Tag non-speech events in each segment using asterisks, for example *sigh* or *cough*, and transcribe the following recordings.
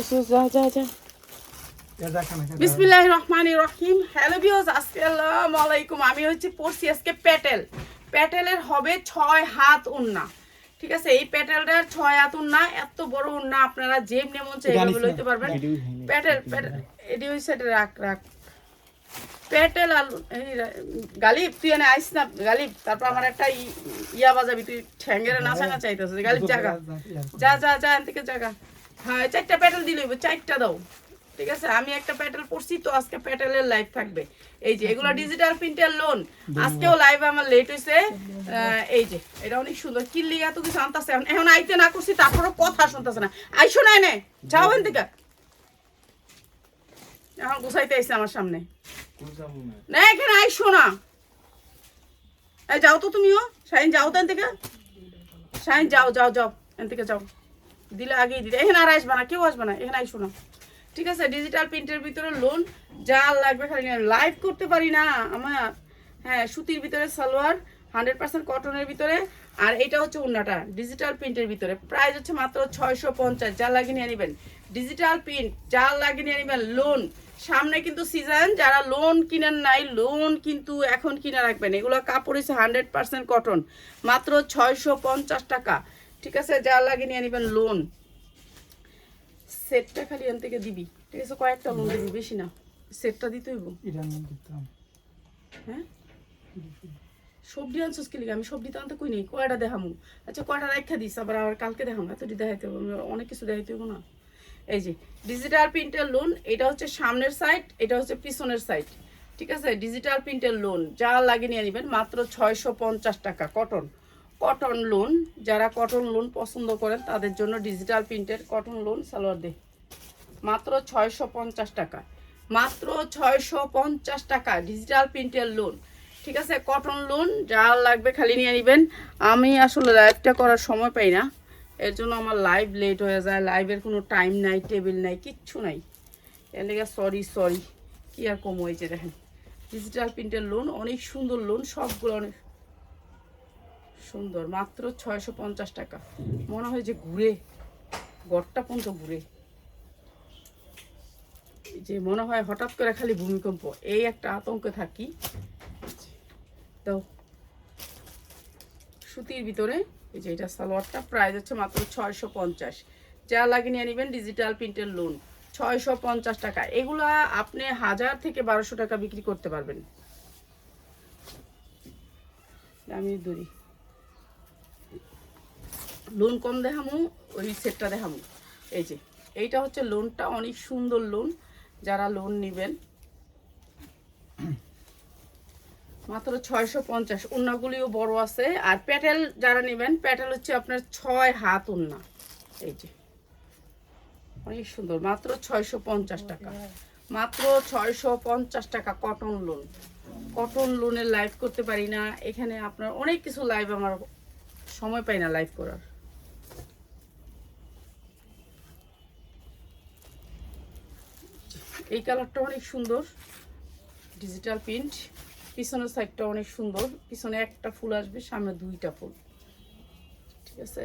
যা যা যা বিসমিল্লাহ রহমান রহিম হ্যালো বিওস আসসালামু আলাইকুম আমি হচ্ছে পড়ছি আজকে প্যাটেল। প্যাটেলের হবে ছয় হাত উন্না। ঠিক আছে? এই প্যাটেলটার ছয় হাত উন্না এত বড় উন্না আপনারা যেমনি মন চাই এভাবে লইতে পারবেন। প্যাটেল এটি এটা রাখ রাখ। প্যাটেল আর এই গালিব তুই এনে আইস না গালিব। তারপর আমার একটা ইয়া বাজাবি তুই ঠ্যাঙ্গের নাচা না চাইতেছিস গালিব জাগা। *laughs* যা যা যা এন থেকে জায়গা হ্যাঁ চারটা প্যাটেল দিলে চারটা দাও। ঠিক আছে? আমি একটা প্যাটেল পড়ছি তো আজকে প্যাটেলের লাইভ থাকবে। এই যে এগুলো ডিজিটাল প্রিন্টের লোন আজকেও লাইভ আমার লেট হয়েছে এই যে এটা অনেক সুন্দর। কিল্লি এত কিছু আনতেছে? এখন আইতে না করছি তারপরও কথা শুনতেছে না। আইসো না এনে। যাও এন থেকে এখন গুছাইতে আইসে আমার সামনে। না? এখানে আইসো না। এই যাও তো তুমিও। শাইন যাও তো এন থেকে শাইন যাও যাও যাও। এন থেকে যাও। দিলে আগেই দিলে এখানে আর আসবে না, কেউ আসবে না, এখানে আইসো না। ঠিক আছে ডিজিটাল প্রিন্টের ভিতরে লোন যা লাগবে খালি লাইভ করতে পারি না আমার। হ্যাঁ সুতির ভিতরে সালোয়ার হান্ড্রেড পার্সেন্ট কটনের ভিতরে। আর এটা হচ্ছে উন্নাটা ডিজিটাল প্রিন্টের ভিতরে। প্রাইস হচ্ছে মাত্র ছয়শো পঞ্চাশ, যা লাগিয়ে নিয়ে নেবেন। ডিজিটাল প্রিন্ট যা লাগিয়ে নিয়ে নেবেন লোন সামনে কিন্তু সিজন যারা লোন কিনেন নাই লোন কিন্তু এখন কিনে রাখবেন। এগুলো কাপড় হচ্ছে হান্ড্রেড পার্সেন্ট কটন মাত্র ছয়শো পঞ্চাশ টাকা। ঠিক আছে যা লাগিয়ে নিয়ে নেবেন লোন সেটটা খালি এখান থেকে দিবি। ঠিক আছে কয়েকটা লোন দিবি বেশি না। সেটটা দিতে হইব। হ্যাঁ? সবজি আনছিস কি লিগে? আমি সবজি তো আনতে কই নেই কয়টা দেখামু? আচ্ছা কয়টা রাখা দিস আবার আবার কালকে দেখামু। এতটি দেখাইতে হবে আমি অনেক কিছু দেখাইতে হব না। এই যে ডিজিটাল প্রিন্টের লোন এটা হচ্ছে সামনের সাইড এটা হচ্ছে পিছনের সাইড ঠিক আছে ডিজিটাল প্রিন্টের লোন যা লাগে নিয়ে নেবেন মাত্র ছয়শো পঞ্চাশ টাকা কটন কটন লোন যারা কটন লোন পছন্দ করেন, তাদের জন্য ডিজিটাল প্রিন্টের কটন লোন সালোয়ার দে মাত্র ছয়শো পঞ্চাশ টাকা। মাত্র ছয়শো পঞ্চাশ টাকা ডিজিটাল প্রিন্টের লোন ঠিক আছে কটন লোন যা লাগবে খালি নিয়ে নেবেন। আমি আসলে লাইভটা করার সময় পাই না। এর জন্য আমার লাইভ লেট হয়ে যায়। লাইভের কোনো টাইম নাই টেবিল নাই, কিচ্ছু নাই। এর লেগে সরি সরি কী আর কম হয়েছে দেখেন। ডিজিটাল প্রিন্টের লোন অনেক সুন্দর লোন সবগুলো অনেক সুন্দর, মাত্র ছয়শো পঞ্চাশ টাকা। মনে হয় যে ঘুরে, গড়টা পর্যন্ত ঘুরে। যে মনে হয় হঠাৎ করে খালি ভূমিকম্প, এই একটা আতঙ্কে থাকি। তো সুতির ভিতরে, এই যে এটা সালোয়ারটা, প্রাইস হচ্ছে মাত্র ছয়শো পঞ্চাশ। যা লাগে নিয়ে নেবেন ডিজিটাল প্রিন্টের লোন ছয়শো পঞ্চাশ টাকা। এগুলা আপনি হাজার থেকে বারোশো টাকা বিক্রি করতে পারবেন। আমি দূরি লোন কম দেখামু, ওই সেটটা দেখামু। এই যে, এইটা হচ্ছে লোনটা অনেক সুন্দর লোন যারা লোন নেবেন। মাত্র ছয়শো পঞ্চাশ, উন্নাগুলিও বড় আছে। আর প্যাটেল যারা নেবেন প্যাটেল হচ্ছে আপনার ছয় হাত উন্না। এই যে, অনেক সুন্দর, মাত্র ছয়শো পঞ্চাশ টাকা। মাত্র ছয়শো পঞ্চাশ টাকা কটন লোন কটন লোনের লাইভ করতে পারি না। এখানে আপনার অনেক কিছু লাইভ আমার সময় পাই না লাইভ করার। এই কালারটা অনেক সুন্দর। ডিজিটাল প্রিন্ট পিছনের সাইডটা অনেক সুন্দর। পিছনে একটা ফুল আসবে, সামনে দুইটা ফুল। ঠিক আছে?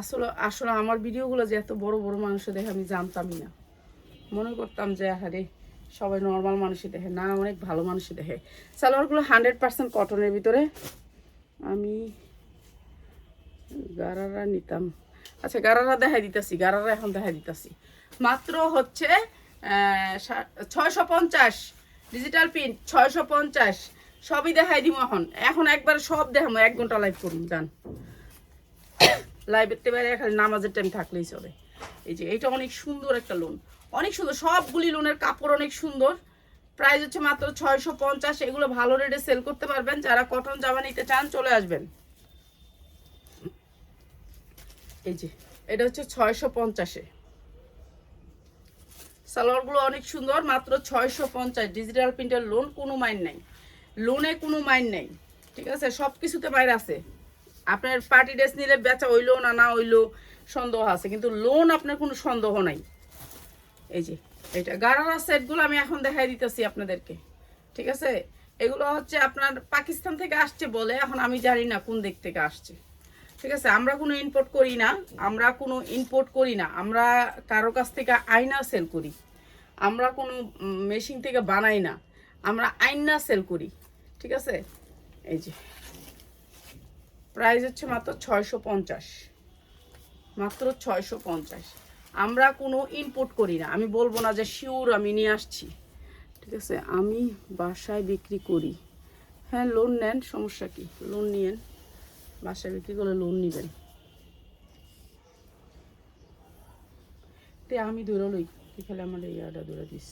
আসলে আসলে আমার ভিডিওগুলো যে এত বড় বড় মানুষে দেখে আমি জানতামই না। মনে করতাম যে আরে সবাই নর্মাল মানুষই দেখে, না, অনেক ভালো মানুষই দেখে। সালোয়ারগুলো হান্ড্রেড পার্সেন্ট কটনের ভিতরে। আমি গারারা নিতাম। আচ্ছা গারারা দেখাই দিতেছি, গারারা এখন দেখাই দিতেছি। মাত্র হচ্ছে ছয়শো পঞ্চাশ ডিজিটাল প্রিন্ট ছয়শো পঞ্চাশ সবই দেখাই দিব এখন। এখন একবার সব দেখাবো এক ঘণ্টা লাইভ করুন যান লাইভের বাইরে খালি নামাজের টাইম থাকলেই চলে। এই যে এটা অনেক সুন্দর একটা লোন অনেক সুন্দর, সবগুলি লোনের কাপড় অনেক সুন্দর। প্রাইস হচ্ছে মাত্র ছয়শো পঞ্চাশ, এগুলো ভালো রেটে সেল করতে পারবেন। যারা কটন জামা নিতে চান, চলে আসবেন। এই যে, এটা হচ্ছে ছয়শো পঞ্চাশে। সালোয়ারগুলো অনেক সুন্দর, মাত্র ছয়শো পঞ্চাশ। ডিজিটাল প্রিন্টের লোন কোনো মাইন নাই। লোনে কোনো মাইন নেই। ঠিক আছে? সব কিছুতে বাইরে আছে। আপনার পার্টি ড্রেস নিলে বেচা হইল না না হইল সন্দেহ আছে। কিন্তু লোন আপনার কোনো সন্দেহ নাই। এই যে, এটা গারারা সেটগুলো আমি এখন দেখাই দিতেছি আপনাদেরকে। ঠিক আছে? এগুলো হচ্ছে আপনার পাকিস্তান থেকে আসছে বলে, এখন আমি জানি না কোন দিক থেকে আসছে। ঠিক আছে, আমরা কোনো ইম্পোর্ট করি না, আমরা কোনো ইম্পোর্ট করি না, আমরা কারও কাছ থেকে আয়না সেল করি, আমরা কোনো মেশিন থেকে বানাই না, আমরা আয়না সেল করি, ঠিক আছে? এই যে প্রাইস হচ্ছে মাত্র ছয়শো পঞ্চাশ, মাত্র ছয়শো পঞ্চাশ, আমরা কোনো ইনপুট করি না, আমি বলব না যে শিওর আমি নিয়ে আসছি, ঠিক আছে? আমি বাসায় বিক্রি করি হ্যাঁ লোন নেন, সমস্যা কি? লোন নিয়েন। বাসায় বিক্রি করলে লোন নেবেন। তে আমি ধরে লই, তুই আমার ইয়াটা ধরে দিস।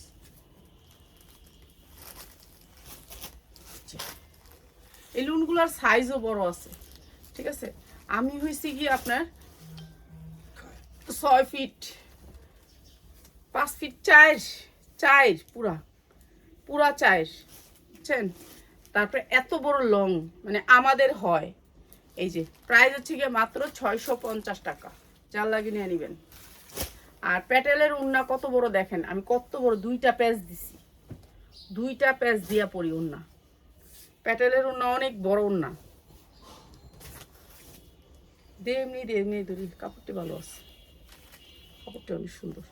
এই লোনগুলোর সাইজও বড় আছে, ঠিক আছে? আমি হয়েছি কি আপনার ছয় ফিট পাঁচ ফিট চার চায়ের পুরা পুরা চায়ের বুঝছেন? তারপরে এত বড় লং মানে আমাদের হয়। এই যে, প্রাইস হচ্ছে গিয়ে মাত্র ছয়শো পঞ্চাশ টাকা। যার লাগে নিয়ে নেবেন। আর প্যাটেলের উন্না কত বড় দেখেন? আমি কত বড়, দুইটা প্যাচ দিছি। দুইটা প্যাচ দিয়া পরি উন্না। প্যাটেলের উন্না অনেক বড় উন্না। দে এমনি দে এমনি ধরি, কাপড়টি ভালো আছে। কাপড়টা অনেক সুন্দর।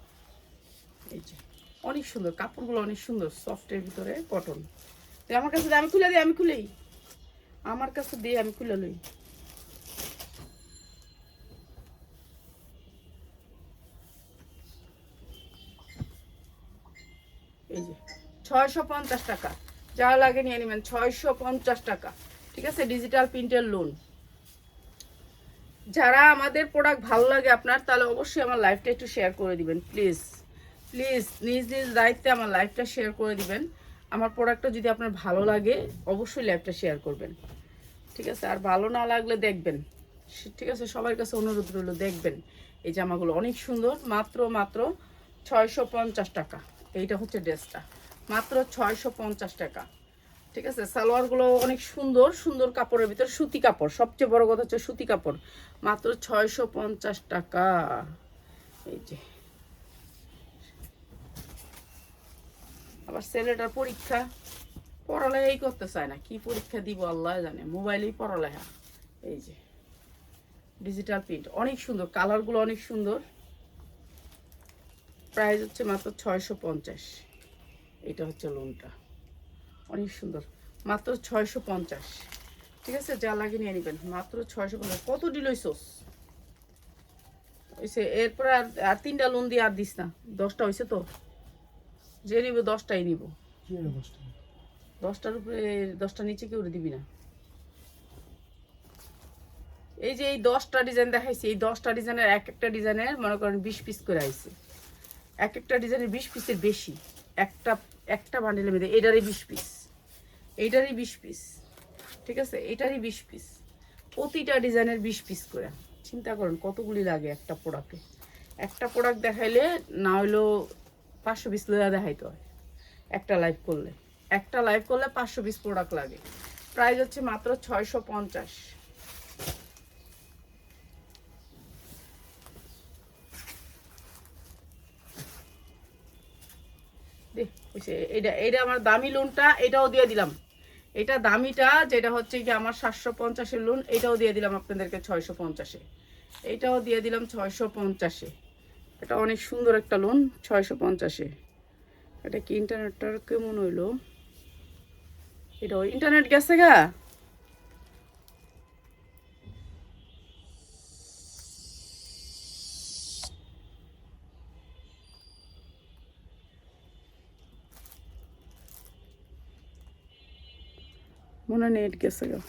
এই যে, অনেক সুন্দর। কাপড়গুলো অনেক সুন্দর সফটের ভিতরে কটন আমার কাছে আমি খুলে দিই, আমি খুলেই। আমার কাছে দিয়ে আমি খুলে লই। এই যে, ছয়শো পঞ্চাশ টাকা। যা লাগে নিয়ে নেবেন, ছয়শো পঞ্চাশ টাকা। ঠিক আছে? ডিজিটাল প্রিন্টের লোন যারা আমাদের প্রোডাক্ট ভালো লাগে আপনার, তাহলে অবশ্যই আমার লাইফটা একটু শেয়ার করে দিবেন প্লিজ প্লিজ নিজ নিজ দায়িত্বে আমার লাইফটা শেয়ার করে দিবেন। আমার প্রোডাক্টটা যদি আপনার ভালো লাগে, অবশ্যই লাইফটা শেয়ার করবেন। ঠিক আছে? আর ভালো না লাগলে দেখবেন। ঠিক আছে? সবার কাছে অনুরোধ রইল, দেখবেন। এই জামাগুলো অনেক সুন্দর, মাত্র মাত্র ছয়শো পঞ্চাশ টাকা। এইটা হচ্ছে ড্রেসটা। মাত্র ছয়শো পঞ্চাশ টাকা। ঠিক আছে? সালোয়ারগুলো অনেক সুন্দর সুন্দর কাপড়ের ভিতর সুতি কাপড়। সবচেয়ে বড় কথা হচ্ছে সুতি কাপড়। মাত্র ছয়শো পঞ্চাশ টাকা। এই যে। আবার ছেলেটার পরীক্ষা। পড়ালেখাই করতে চায় না। কি পরীক্ষা দিব আল্লাহ জানে। মোবাইলেই পড়ালেখা। এই যে। ডিজিটাল প্রিন্ট অনেক সুন্দর। কালারগুলো অনেক সুন্দর। প্রাইস হচ্ছে মাত্র ছয়শো পঞ্চাশ। এটা হচ্ছে লোনটা অনেক সুন্দর। মাত্র ছয়শো পঞ্চাশ। ঠিক আছে? যা লাগে নিয়ে নেবেন। মাত্র ছয়শো পঞ্চাশ। কত ডিল হইছোস হইছে এরপরে আর আর তিনটা লোন দিয়ে আর দিস না। দশটা হয়েছে তো। যে নিব দশটাই নিব? দশটার উপরে দশটা নিচে কেউ দিবি না। এই যে এই দশটা ডিজাইন দেখাইছি এই দশটা ডিজাইনের এক একটা ডিজাইনের মনে করেন বিশ পিস করে আইছে। এক একটা ডিজাইনের বিশ পিসের বেশি। একটা একটা বান্ডেলের মধ্যে এটারই বিশ পিস এইটারই বিশ পিস ঠিক আছে? এটারই বিশ পিস প্রতিটা ডিজাইনের বিশ পিস করে। চিন্তা করেন, কতগুলি লাগে একটা প্রোডাক্টে একটা প্রোডাক্ট দেখাইলে না হইলেও পাঁচশো পিস লোয়া দেখাইতে হয়। একটা লাইভ করলে। একটা লাইভ করলে পাঁচশো পিস প্রোডাক্ট লাগে। প্রাইস হচ্ছে মাত্র ছয়শো পঞ্চাশ। এটা এটা আমার দামি লোনটা এটাও দিয়ে দিলাম। এটা দামিটা যেটা হচ্ছে কি আমার সাতশো পঞ্চাশের লোন এটাও দিয়ে দিলাম আপনাদেরকে ছয়শো পঞ্চাশে। এটাও দিয়ে দিলাম ছয়শো পঞ্চাশে। এটা অনেক সুন্দর একটা লোন ছয়শো পঞ্চাশে। এটা কি ইন্টারনেটটা কেমন হইল? এটা ইন্টারনেট গেছে গা। মনে নেট গেছে গা।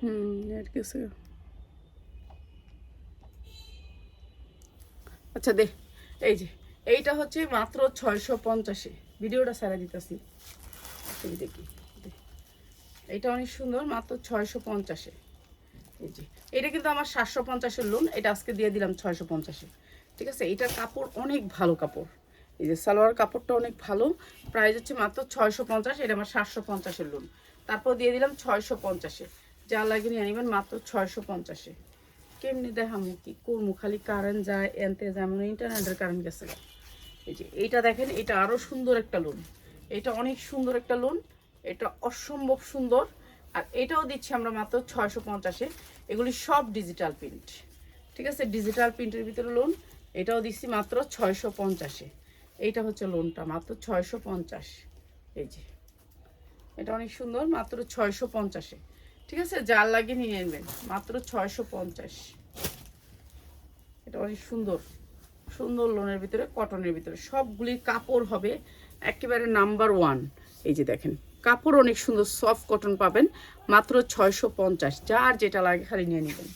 হুম, নেট গেছে গা। আচ্ছা দে, এই যে, এইটা হচ্ছে মাত্র ছয়শো পঞ্চাশে। ভিডিওটা সারা দিতেছি। এই দেখি, দে। এইটা অনেক সুন্দর, মাত্র ছয়শো পঞ্চাশে। এই যে এটা কিন্তু আমার সাতশো পঞ্চাশের লোন এটা আজকে দিয়ে দিলাম ছয়শো পঞ্চাশে। ঠিক আছে? এটার কাপড় অনেক ভালো কাপড়। এই যে সালোয়ার কাপড়টা অনেক ভালো। প্রাইস হচ্ছে মাত্র ছয়শো পঞ্চাশ, এটা আমার সাতশো পঞ্চাশের লোন তারপর দিয়ে দিলাম ছয়শো পঞ্চাশে। যা লাগে নিয়ে নেবেন মাত্র ছয়শো পঞ্চাশে। কেমনি দেখামু কি করমু? খালি কারেন্ট যায়, এনতে যায় মানে ইন্টারনেটের কারেন্ট গেছে এই যে এইটা দেখেন, এটা আরও সুন্দর একটা লোন এটা অনেক সুন্দর একটা লোন এটা অসম্ভব সুন্দর। আর এটাও দিচ্ছি আমরা মাত্র ছয়শো পঞ্চাশে। এগুলি সব ডিজিটাল প্রিন্ট ঠিক আছে? ডিজিটাল প্রিন্টের ভিতরে লোন এটাও দিচ্ছি মাত্র ছয়শো পঞ্চাশে। এইটা হচ্ছে লোনটা মাত্র ছয়শো পঞ্চাশ। এই যে, এটা অনেক সুন্দর, মাত্র ছয়শো পঞ্চাশে। ঠিক আছে? যার লাগে নিয়ে নেবেন, মাত্র ছয়শো পঞ্চাশ। এটা অনেক সুন্দর সুন্দর লোনের ভিতরে কটনের ভিতরে। সবগুলি কাপড় হবে একেবারে নাম্বার ওয়ান এই যে দেখেন, কাপড় অনেক সুন্দর সফট কটন পাবেন, মাত্র ছয়শো পঞ্চাশ। যার যেটা লাগে খালি নিয়ে নেবেন।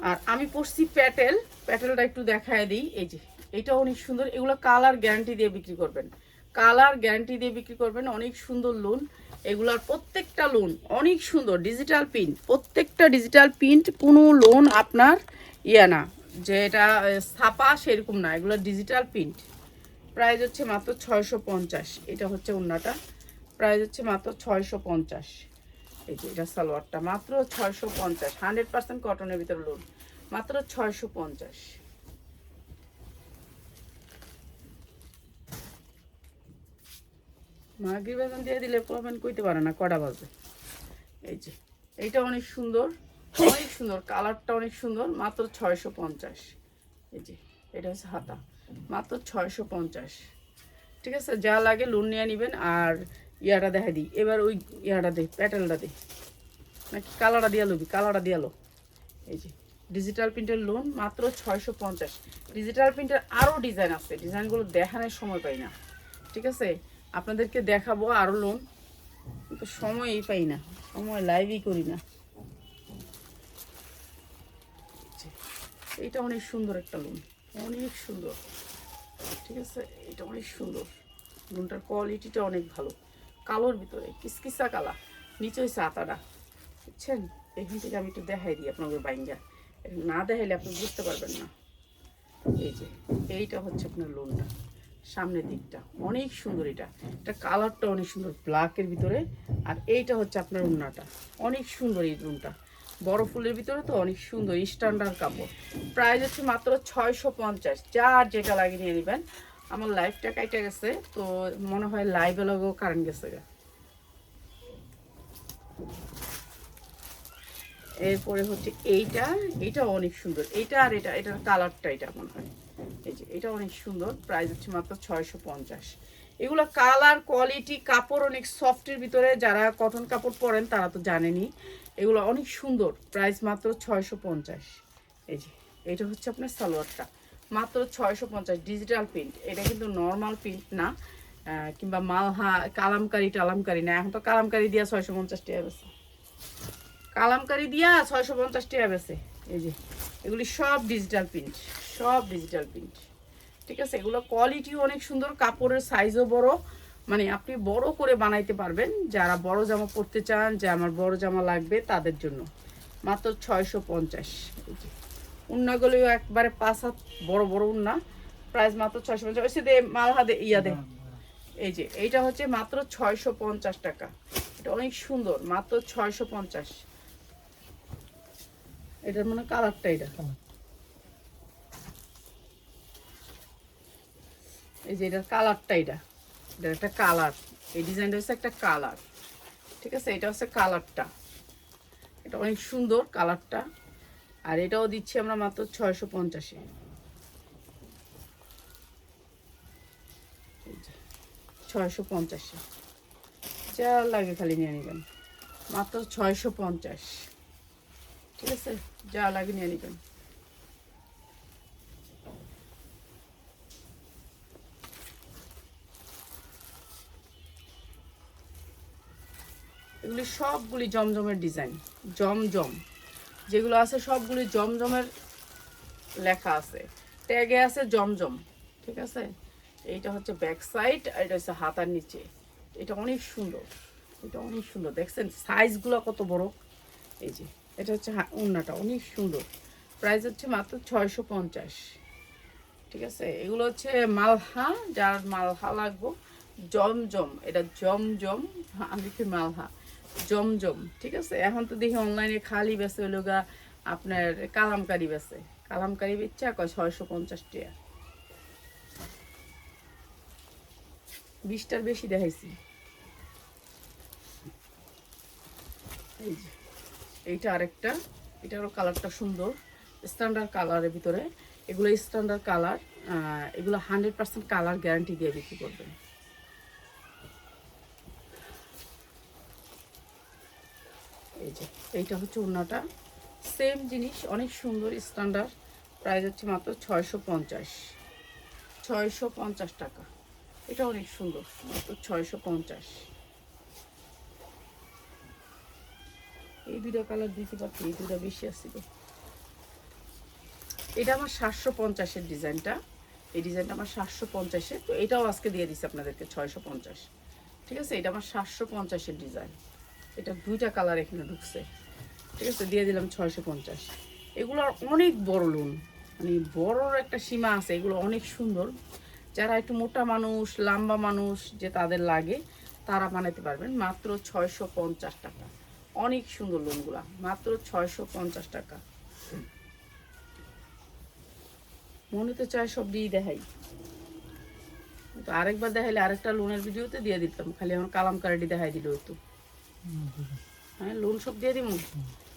আর আমি পড়ছি প্যাটেল। প্যাটেলটা একটু দেখায় দিই। এই যে এটা অনেক সুন্দর। এগুলো কালার গ্যারান্টি দিয়ে বিক্রি করবেন। কালার গ্যারান্টি দিয়ে বিক্রি করবেন। অনেক সুন্দর লোন এগুলার প্রত্যেকটা লোন অনেক সুন্দর। ডিজিটাল প্রিন্ট প্রত্যেকটা ডিজিটাল প্রিন্ট কোনো লোন আপনার ইয়ে না। যে এটা ছাপা সেরকম না। এগুলো ডিজিটাল প্রিন্ট প্রাইস হচ্ছে মাত্র ছয়শো পঞ্চাশ। এটা হচ্ছে ওন্নাটা প্রাইস হচ্ছে মাত্র ছয়শো পঞ্চাশ। এই যে, এটা সালোয়ারটা। মাত্র ছয়শো পঞ্চাশ, হান্ড্রেড পার্সেন্ট কটনের ভিতরে লোন মাত্র ছয়শো পঞ্চাশ। মাগরি বেতন দিয়ে দিলে প্রবলেম কইতে পারে না, কটা বাজে? এই যে, এইটা অনেক সুন্দর অনেক সুন্দর, কালারটা অনেক সুন্দর, মাত্র ছয়শো পঞ্চাশ। এই যে, এটা হচ্ছে হাতা, মাত্র ছয়শো পঞ্চাশ। ঠিক আছে, যা লাগে লোন নিয়ে নেবেন, আর ইয়াটা দেখা দিই। এবার ওই ইয়াটা দে, প্যাটেলটা দে। নাকি কালারটা দিয়ে লবি, কালারটা দিয়ে লো। এই যে ডিজিটাল প্রিন্টের লোন মাত্র ছয়শো পঞ্চাশ। ডিজিটাল প্রিন্টের আরও ডিজাইন আছে। ডিজাইনগুলো দেখানোর সময় পাই না। ঠিক আছে? আপনাদেরকে দেখাবো আরও লোন কিন্তু সময়ই পাই না। সময় লাইভই করি না। এইটা অনেক সুন্দর একটা লোন অনেক সুন্দর। ঠিক আছে? এটা অনেক সুন্দর। লোনটার কোয়ালিটিটা অনেক ভালো। কালোর ভিতরে, কিসকিসা কালা। নিচে হয়েছে আতাটা বুঝছেন? এখান থেকে আমি একটু দেখাই দিই আপনাদের বাইঙ্গা। না দেখাইলে আপনি বুঝতে পারবেন না। এই যে, এইটা হচ্ছে আপনার লোনটা, সামনের দিকটা। অনেক সুন্দর এটা। এটা কালারটা অনেক সুন্দর ব্ল্যাকের ভিতরে। আর এইটা হচ্ছে আপনার উন্নাটা অনেক সুন্দর এই রুমটা বড় ফুলের ভিতরে তো অনেক সুন্দর স্ট্যান্ডার্ড কাপড়। প্রাইস হচ্ছে মাত্র ছয়শো পঞ্চাশ। যার যেটা লাগিয়ে নিয়ে নেবেন। আমার লাইফটা কাইটে গেছে, তো মনে হয় লাইভে লগেও কারেন্ট গেছে এরপরে হচ্ছে এইটা এইটা অনেক সুন্দর। এইটা আর এটা, এটার কালারটা এটা মনে হয়। এই যে, এটা অনেক সুন্দর। প্রাইস হচ্ছে মাত্র ছয়শো পঞ্চাশ। এগুলো কালার কোয়ালিটি কাপড় অনেক সফটের ভিতরে যারা কটন কাপড় পরেন তারা তো জানেনি এগুলো অনেক সুন্দর। প্রাইস মাত্র ছয়শো পঞ্চাশ। এই যে, এটা হচ্ছে আপনার সালোয়ারটা। মাত্র ছয়শো পঞ্চাশ ডিজিটাল প্রিন্ট এটা কিন্তু নর্মাল প্রিন্ট না। কিংবা মালহা, কালামকারি টালামকারি না। এখন তো কালামকারি দিয়া ছয়শো পঞ্চাশ টাকা বেছে কালামকারি দিয়া ছয়শো পঞ্চাশ টাকা বেছে এই যে, এগুলি সব ডিজিটাল প্রিন্ট সব ডিজিটাল প্রিন্ট ঠিক আছে, এগুলো কোয়ালিটিও অনেক সুন্দর, কাপড়ের সাইজও বড়। মানে আপনি বড় করে বানাইতে পারবেন। যারা বড় জামা পরতে চান, যে আমার বড় জামা লাগবে, তাদের জন্য। মাত্র ছয়শো পঞ্চাশ। উন্নাগুলিও একবারে পাঁচ হাত বড় বড় উন্না। প্রাইস মাত্র ছয়শো পঞ্চাশ। ওই দে মালহা দে ইয়া দে। এই যে, এইটা হচ্ছে মাত্র ছয়শো পঞ্চাশ টাকা। এটা অনেক সুন্দর, মাত্র ছয়শো পঞ্চাশ। এটার মনে কালারটা এটা। এই যে, এটার কালারটা এটা। এটার একটা কালার। এই ডিজাইনটা হচ্ছে একটা কালার। ঠিক আছে? এটা হচ্ছে কালারটা। এটা অনেক সুন্দর কালারটা। আর এটাও দিচ্ছি আমরা মাত্র ছয়শো পঞ্চাশে। ছয়শো পঞ্চাশে। যা লাগে খালি নিয়ে নেবেন। মাত্র ছয়শো পঞ্চাশ। ঠিক আছে? যা লাগে নিয়ে নেবেন। এগুলি সবগুলি জমজমের ডিজাইন। জমজম। যেগুলো আছে সবগুলি জমজমের লেখা আছে। ট্যাগে আছে জমজম, ঠিক আছে? এইটা হচ্ছে ব্যাক সাইড আর এটা হচ্ছে হাতার নিচে। এটা অনেক সুন্দর, এটা অনেক সুন্দর। দেখছেন সাইজগুলো কত বড়? এই যে, এটা হচ্ছে ওড়নাটা অনেক সুন্দর। প্রাইস হচ্ছে মাত্র ছয়শো পঞ্চাশ। ঠিক আছে? এগুলো হচ্ছে মালহা, যার মালহা লাগবো। জমজম, এটা জমজম, আমি কি মালহা? জমজম, ঠিক আছে? এখন তো দেখি অনলাইনে খালি বেছে হলো গা আপনার কালামকারি বেছে কালামকারি বেচা কয়, ছয়শো পঞ্চাশ টাকা। বিশটার বেশি দেখাইছি। এই যে, এইটা আরেকটা। এটারও কালারটা সুন্দর। স্ট্যান্ডার্ড কালারের ভিতরে। এগুলো স্ট্যান্ডার্ড কালার এগুলো হান্ড্রেড পার্সেন্ট কালার গ্যারান্টি দিয়ে বিক্রি করবেন। এই যে, এইটা হচ্ছে ওড়নাটা। সেম জিনিস, অনেক সুন্দর স্ট্যান্ডার্ড প্রাইস হচ্ছে মাত্র ছয়শো পঞ্চাশ। ছয়শো পঞ্চাশ টাকা। এটা অনেক সুন্দর, মাত্র ছয়শো পঞ্চাশ। এই দুটো কালার দিতে পারছি এই দুটো বেশি আসছিল এটা আমার সাতশো পঞ্চাশের ডিজাইনটা। এই ডিজাইনটা আমার সাতশো পঞ্চাশে তো এটাও আজকে দিয়ে দিচ্ছি আপনাদেরকে, ছয়শো পঞ্চাশ। ঠিক আছে? এটা আমার সাতশো পঞ্চাশের ডিজাইন। এটা দুইটা কালার এখানে ঢুকছে। ঠিক আছে, দিয়ে দিলাম ছয়শো পঞ্চাশ। এগুলো অনেক বড় লোন মানে বড় একটা সীমা আছে, এগুলো অনেক সুন্দর। যারা একটু মোটা মানুষ, লম্বা মানুষ যে তাদের লাগে, তারা বানাতে পারবেন। মাত্র ছয়শো পঞ্চাশ টাকা। অনেক সুন্দর লোনগুলা মাত্র ছয়শো পঞ্চাশ টাকা। মনে তো চায় সব দিয়ে দেখাই। তো আরেকবার দেখাইলে আরেকটা লোনের ভিডিওতে দিয়ে দিতাম। খালি আমার কালামকারিটি দেখাই দিল একটু। হ্যাঁ লোন সব দিয়ে দিব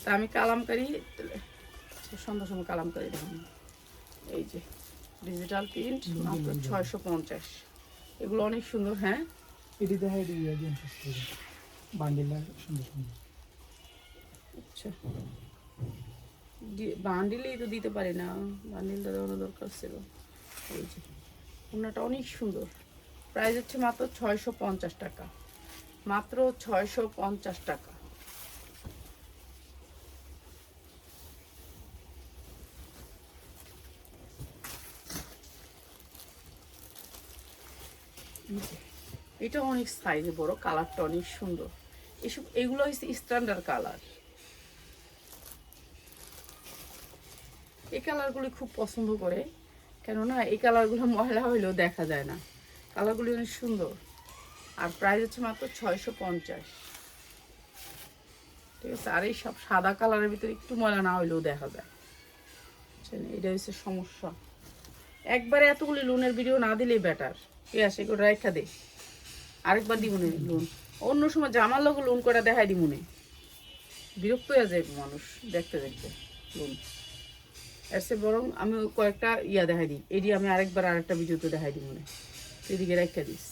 তা আমি কালামকারি সন্ধ্যার সময় কালামকারি দেখাম এই যে ডিজিটাল প্রিন্ট মাত্র ছয়শো পঞ্চাশ। এগুলো অনেক সুন্দর হ্যাঁ? এটি বান্ডিল সুন্দর সুন্দর। আচ্ছা। বান্ডিলেই তো দিতে পারি না। বান্ডিলটা দরকার ছিল। যে ওনাটা অনেক সুন্দর। প্রাইস হচ্ছে মাত্র ছয়শো পঞ্চাশ টাকা। মাত্র ছয়শো পঞ্চাশ টাকা। এটা অনেক সাইজে বড় কালারটা অনেক সুন্দর। এসব, এগুলো হচ্ছে স্ট্যান্ডার্ড কালার এই কালারগুলি খুব পছন্দ করে, কেননা এই কালারগুলো ময়লা হইলেও দেখা যায় না। কালারগুলি অনেক সুন্দর। আর প্রাইস হচ্ছে মাত্র ছয়শো পঞ্চাশ। ঠিক আছে, আর এই সব সাদা কালারের ভিতরে একটু ময়লা না হইলেও দেখা যায়। বুঝছেন? এটা হচ্ছে সমস্যা। একবারে এতগুলি লোনের ভিডিও না দিলেই বেটার ঠিক আছে, এগুলো রেখা দে। আরেকবার দিব নে লোন অন্য সময় জামার লোক লোন করে দেখাই দিব নে। বিরক্ত হয়ে যায় মানুষ, দেখতে দেখতে লোন এর চেয়ে বরং আমি কয়েকটা ইয়া দেখাই দিই। এটি আমি আরেকবার আরেকটা ভিডিওতে দেখাই দিই মনে এদিকে রেখে দিস।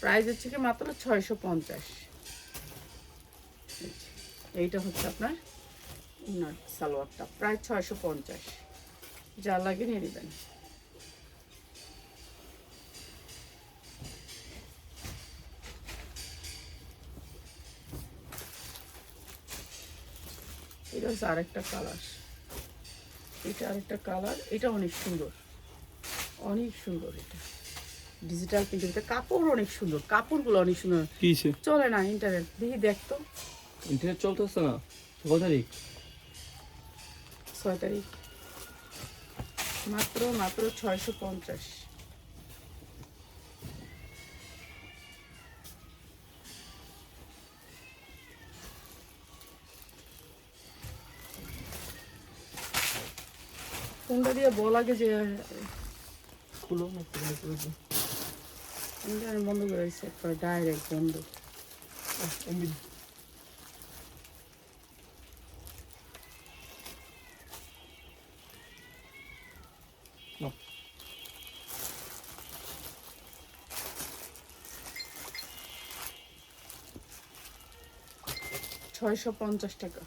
প্রাইস হচ্ছে কি মাত্র ছয়শো পঞ্চাশ। এইটা হচ্ছে আপনার সালোয়ারটা, প্রায় ছয়শো পঞ্চাশ। যা লাগে নিয়ে নেবেন। এটা হচ্ছে আরেকটা কালার এটা আরেকটা কালার এটা অনেক সুন্দর। অনেক সুন্দর এটা। ডিজিটাল প্রিন্টের কাপড় অনেক সুন্দর কাপড়গুলো অনেক সুন্দর। কিসে চলে না ইন্টারনেট দেখি দেখতো ইন্টারনেট চলতেছে না? কত তারিখ? ছয় তারিখ। মাত্র মাত্র ছয়শো পঞ্চাশ। কোনটা দিয়ে বল আগে যে খুলো না খুলো খুলো ইন্টারনেট বন্ধ করে দিচ্ছে ডাইরেক্ট বন্ধ। ছয়শো পঞ্চাশ টাকা।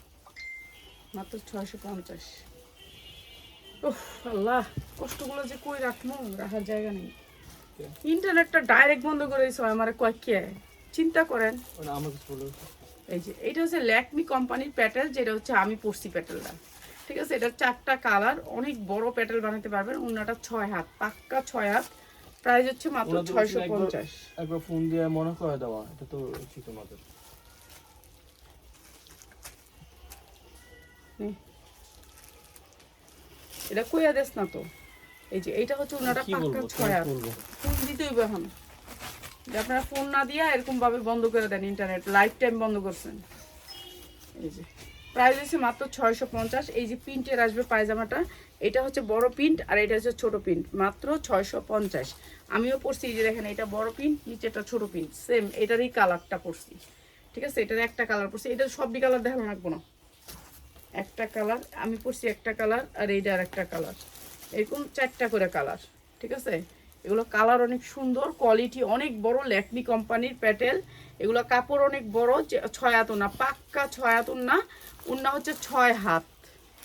মাত্র ছয়শো পঞ্চাশ। ওহ আল্লাহ, কষ্টগুলো যে কই রাখব? রাখার জায়গা নেই। ইন্টারনেটটা ডাইরেক্ট বন্ধ করে দিয়েছে আমার কয়েক কে? চিন্তা করেন। এই যে এটা হচ্ছে ল্যাকমি কোম্পানির প্যাটেল যেটা হচ্ছে আমি পড়ছি প্যাটেলটা ঠিক আছে এটা চারটা কালার অনেক বড় প্যাটেল বানাতে পারবেন অন্যটা ছয় হাত পাক্কা ছয় হাত। প্রাইস হচ্ছে মাত্র ছয়শো একবার- পঞ্চাশ। একবার ফোন দিয়ে মনে করে দেওয়া এটা তো তোমাদের। নে। এটা কইয়া দেস না তো। এই যে এইটা হচ্ছে ওনাটা পাক্কা ছয় হাত ফোন দিতে হইবে এখন। যে আপনারা ফোন না দিয়া এরকম ভাবে বন্ধ করে দেন ইন্টারনেট লাইফ টাইম বন্ধ করছেন। এই যে প্রাইস হচ্ছে মাত্র ছয়শো পঞ্চাশ। এই যে প্রিন্টের আসবে পায়জামাটা এটা হচ্ছে বড় প্রিন্ট আর এটা হচ্ছে ছোট প্রিন্ট মাত্র ছয়শো পঞ্চাশ। আমিও পড়ছি এই যে দেখেন এটা বড় প্রিন্ট নিচেটা ছোট প্রিন্ট সেম এটারই কালারটা পড়ছি। ঠিক আছে? এটার একটা কালার পড়ছি। এটা সবই কালার দেখানো লাগবো না। একটা কালার আমি পড়ছি একটা কালার আর এইটা আর একটা কালার এরকম চারটা করে কালার ঠিক আছে? এগুলো কালার অনেক সুন্দর কোয়ালিটি অনেক বড়, ল্যাকমি কোম্পানির প্যাটেল। এগুলো কাপড় অনেক বড় ছয় হাত না, পাক্কা ছয় না, উন্না হচ্ছে ছয় হাত,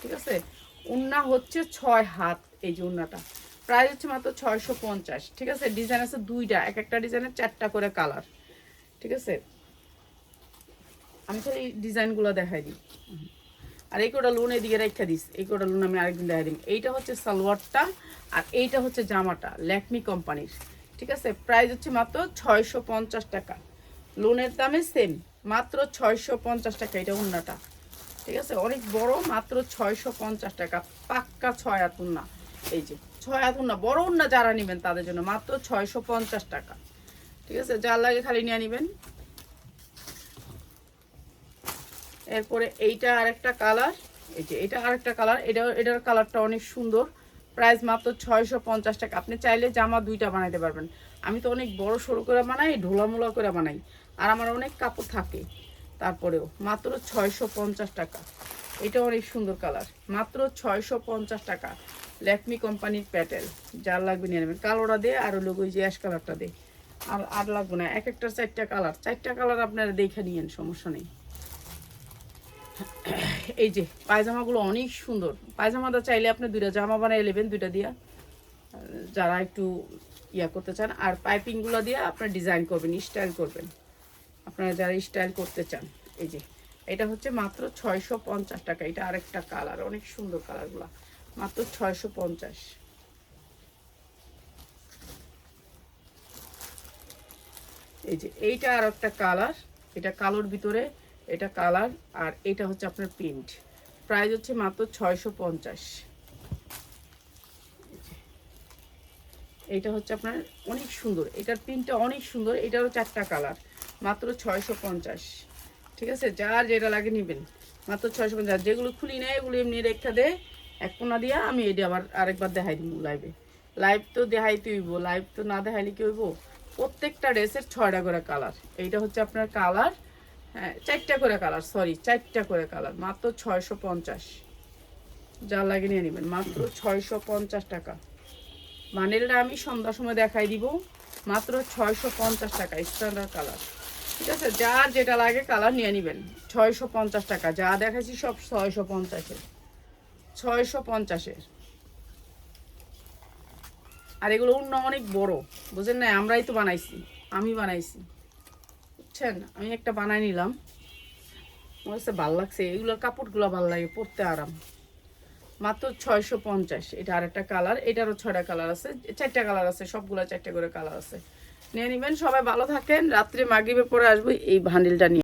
ঠিক আছে? উন্না হচ্ছে ছয় হাত এই যে উন্নাটা। প্রাইস হচ্ছে মাত্র ছয়শো পঞ্চাশ, ঠিক আছে? ডিজাইন আছে দুইটা, এক একটা ডিজাইনের চারটা করে কালার ঠিক আছে? আমি খালি ডিজাইনগুলো দেখাই দিই। আর এই কোটা লোন এদিকে রেখা দিস, এই কোটা লোন আমি আরেকদিন দেখা দিই এইটা হচ্ছে সালোয়ারটা আর এইটা হচ্ছে জামাটা ল্যাকমি কোম্পানির ঠিক আছে? প্রাইস হচ্ছে মাত্র ছয়শো পঞ্চাশ টাকা। লোনের দামে সেম মাত্র ছয়শো পঞ্চাশ টাকা এটা উন্নাটা ঠিক আছে? অনেক বড়, মাত্র ছয়শো পঞ্চাশ টাকা। পাক্কা ছয় হাত উন্না এই যে, ছয় হাত উন্না বড় উন্না যারা নেবেন তাদের জন্য মাত্র ছয়শো পঞ্চাশ টাকা। ঠিক আছে? যার লাগে খালি নিয়ে নেবেন। এরপরে এইটা আরেকটা কালার। এই যে এটা আরেকটা কালার। এটা, এটার কালারটা অনেক সুন্দর। প্রাইস মাত্র ছয়শো পঞ্চাশ টাকা। আপনি চাইলে জামা দুইটা বানাইতে পারবেন। আমি তো অনেক বড় সরু করে বানাই, ঢোলামোলা করে বানাই। আর আমার অনেক কাপড় থাকে। তারপরেও মাত্র ছয়শো পঞ্চাশ টাকা। এটা অনেক সুন্দর কালার। মাত্র ছয়শো পঞ্চাশ টাকা। ল্যাকমি কোম্পানির প্যাটেল। যার লাগবে নিয়ে নেবেন। কালোটা দে আর হলো ওই যে অ্যাশ কালারটা দে। আর আর লাগবে না। এক একটা চারটা কালার। চারটা কালার আপনারা দেখে নিয়েন, সমস্যা নেই। *coughs* এই যে, পায়জামাগুলো অনেক সুন্দর। পায়জামাটা চাইলে আপনি দুইটা জামা বানিয়ে নেবেন, দুইটা দিয়া। যারা একটু ইয়া করতে চান, আর পাইপিংগুলো দিয়ে আপনার ডিজাইন করবেন, স্টাইল করবেন। আপনারা যারা স্টাইল করতে চান, এই যে, এটা হচ্ছে মাত্র ছয়শো পঞ্চাশ টাকা। এটা আরেকটা কালার, অনেক সুন্দর কালারগুলো। মাত্র ছয়শো পঞ্চাশ। এই যে, এইটা আর একটা কালার। এটা কালোর ভিতরে এটা কালার আর এটা হচ্ছে আপনার প্রিন্ট। প্রাইস হচ্ছে মাত্র ছয়শো পঞ্চাশ। এটা হচ্ছে আপনার অনেক সুন্দর। এটার প্রিন্টটা অনেক সুন্দর। এটারও চারটা কালার। মাত্র ছয়শো পঞ্চাশ। ঠিক আছে? যার যেটা লাগে নেবেন। মাত্র ছয়শো পঞ্চাশ। যেগুলো খুলি নেয় এগুলো এমনি রেখা দে। এক কোনা দিয়া আমি এটা আবার আরেকবার দেখাই দিব লাইভে লাইভ তো দেখাইতে হইব। লাইভ তো না দেখাইলে কি হইব? প্রত্যেকটা ড্রেসের ছয়টা করে কালার। এইটা হচ্ছে আপনার কালার। হ্যাঁ চারটা করে কালার সরি চারটা করে কালার মাত্র ছয়শো পঞ্চাশ। যা লাগে নিয়ে নেবেন, মাত্র ছয়শো পঞ্চাশ টাকা। মানেলটা আমি সন্ধ্যার সময় দেখাই দিব, মাত্র ছয়শো পঞ্চাশ টাকা স্ট্যান্ডার্ড কালার ঠিক আছে? যার যেটা লাগে কালার নিয়ে নেবেন, ছয়শো পঞ্চাশ টাকা। যা দেখাচ্ছি সব ছয়শো পঞ্চাশের। ছয়শো পঞ্চাশের। আর এগুলো অন্য অনেক বড়, বুঝেন না আমরাই তো বানাইছি, আমি বানাইছি। বুঝছেন? আমি একটা বানাই নিলাম। আমার কাছে ভালো লাগছে। এগুলোর কাপড়গুলো ভালো লাগে, পরতে আরাম। মাত্র ছয়শো পঞ্চাশ। এটা আরেকটা কালার। এটারও ছয়টা কালার আছে। চারটা কালার আছে। সবগুলো চারটা করে কালার আছে। নিয়ে নেবেন। সবাই ভালো থাকেন। রাত্রে মাগিবে পরে আসব। এই ভান্ডিলটা নিয়ে।